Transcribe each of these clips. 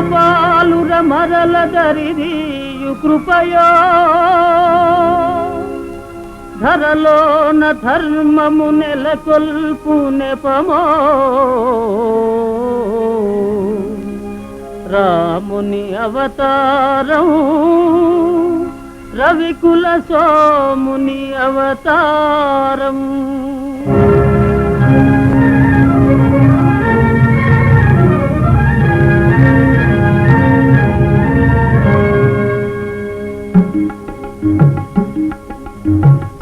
పాలుర మరల దరిదీయు కృపయో. ధరలోన ధర్మము నెలకొల్పు నెపమో. రాముని అవతారం రవికుల సోముని అవతారం.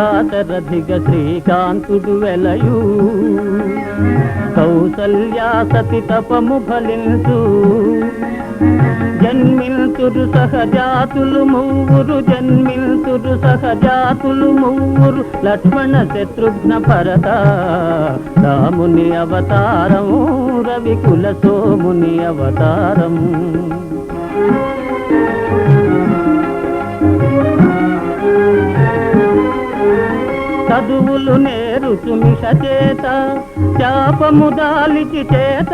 దాశరథిగ శ్రీకాంతుడు వెలయు. కౌసల్యా సతి తపము ఫలించు. జన్మిల్తురు సహజాతులు మూవురు జన్మిల్తురు సహజాతులు మూవురు లక్ష్మణ శత్రుఘ్న భరత రాముని అవతారం రవికుల సోముని అవతారం. చదువులు నేరుచు మిష చేత శాపము దాలిచి చేత.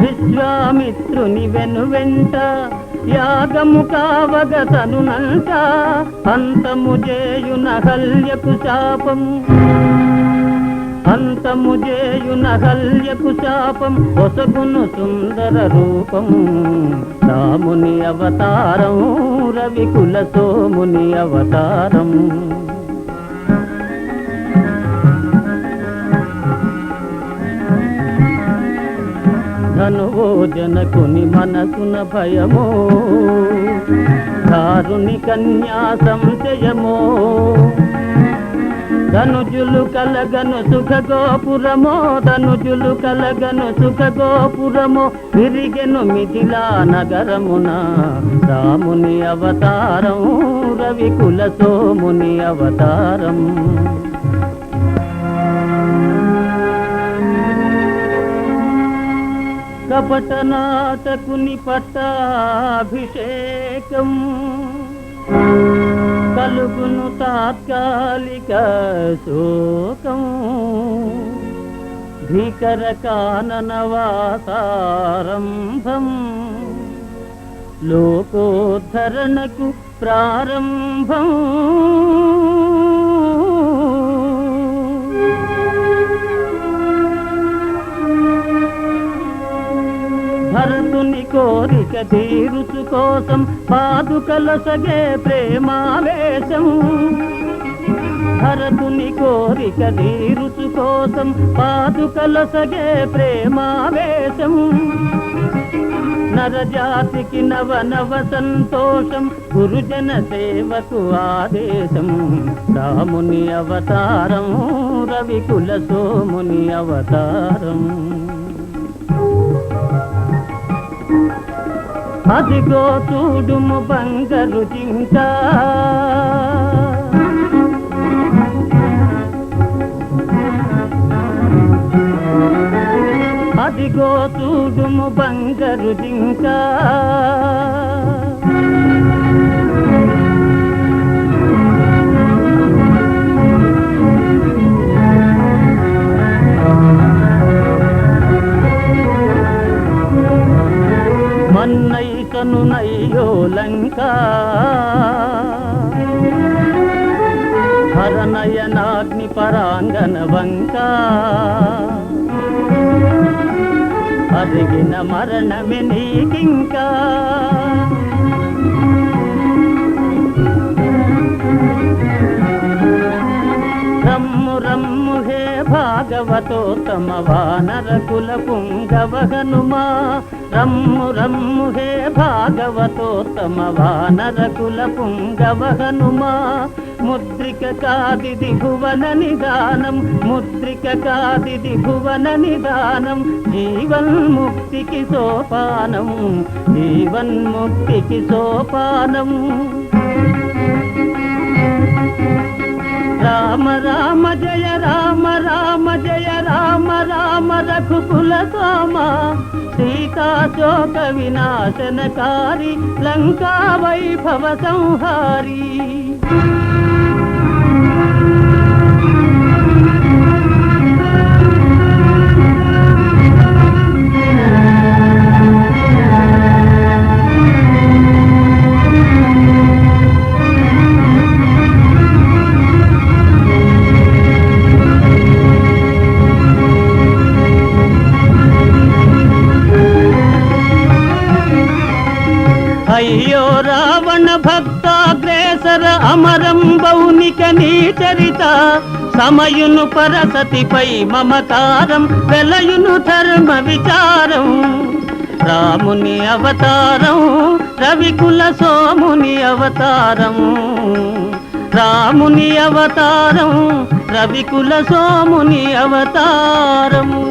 విశ్వామిత్రుని వెను వెంట యాగము కావగ తనునంట అంతము చేయున హల్యకు శాపము. అంతము చేయున హల్యకు శాపం ఒసగును సుందర రూపము. రాముని అవతారం రవికుల సోముని అవతారం. ధనువో జనకుని మనసున భయమో దారుని కన్యా సంశయమో ధనుజులు కలగను సుఖ గోపురమో ధనుజులు కలగను సుఖ గోపురమో విరిగెను మిథిలా నగరమున. రాముని అవతారం రవికుల సోముని అవతారం. కపట నాటకుని పట్టాభిషేకం. కలుగును తాత్కాలిక శోకం. భీకర కాననవాసారంభం లోకోద్ధరణకు ప్రారంభం. కోరిక ఋతు కోసం పాదుకల సగే ప్రేమావేశం. భరతుని కోరిక తీరుచు కోసం పాదుకల సగే ప్రేమావేశం. నరజాతికి నవ నవ సంతోషం గురుజన సేవకు ఆదేశం. రాముని అవతారం రవికుల సోముని అవతారం. అదిగో చూడుము బంగారు జింక. అదిగో చూడుము బంగారు జింక. మన్నైకను నయ్యో లంక. హరనయనాగ్ని పరాంగన వంక. అరిగిన మరణమే నీకింకా. రమ్ము తమ హే భాగ వానర కుల పుంగవ రమ్ము రమ్ము హే భాగవతోత్తమ వానర కుల పుంగవహనుమా ముద్రిక కాది భువన నిదానం ముద్రిక కాది భువన నిదానం జీవన్ముక్తికి సోపానం జీవన్ముక్తికి సోపానం. రామ రామ జయ రామ రామ జయ రామ రామ రఘుకుల సోమ సీతాశోక వినాశనకారి లంకా వైభవ సంహారీ. అమరంబౌనిక నీ చరిత సమయును పరసతిపై మమతారం వెలయును ధర్మ విచారం. రాముని అవతారం రవికుల సోముని అవతారం. రాముని అవతారం రవికుల సోముని అవతారము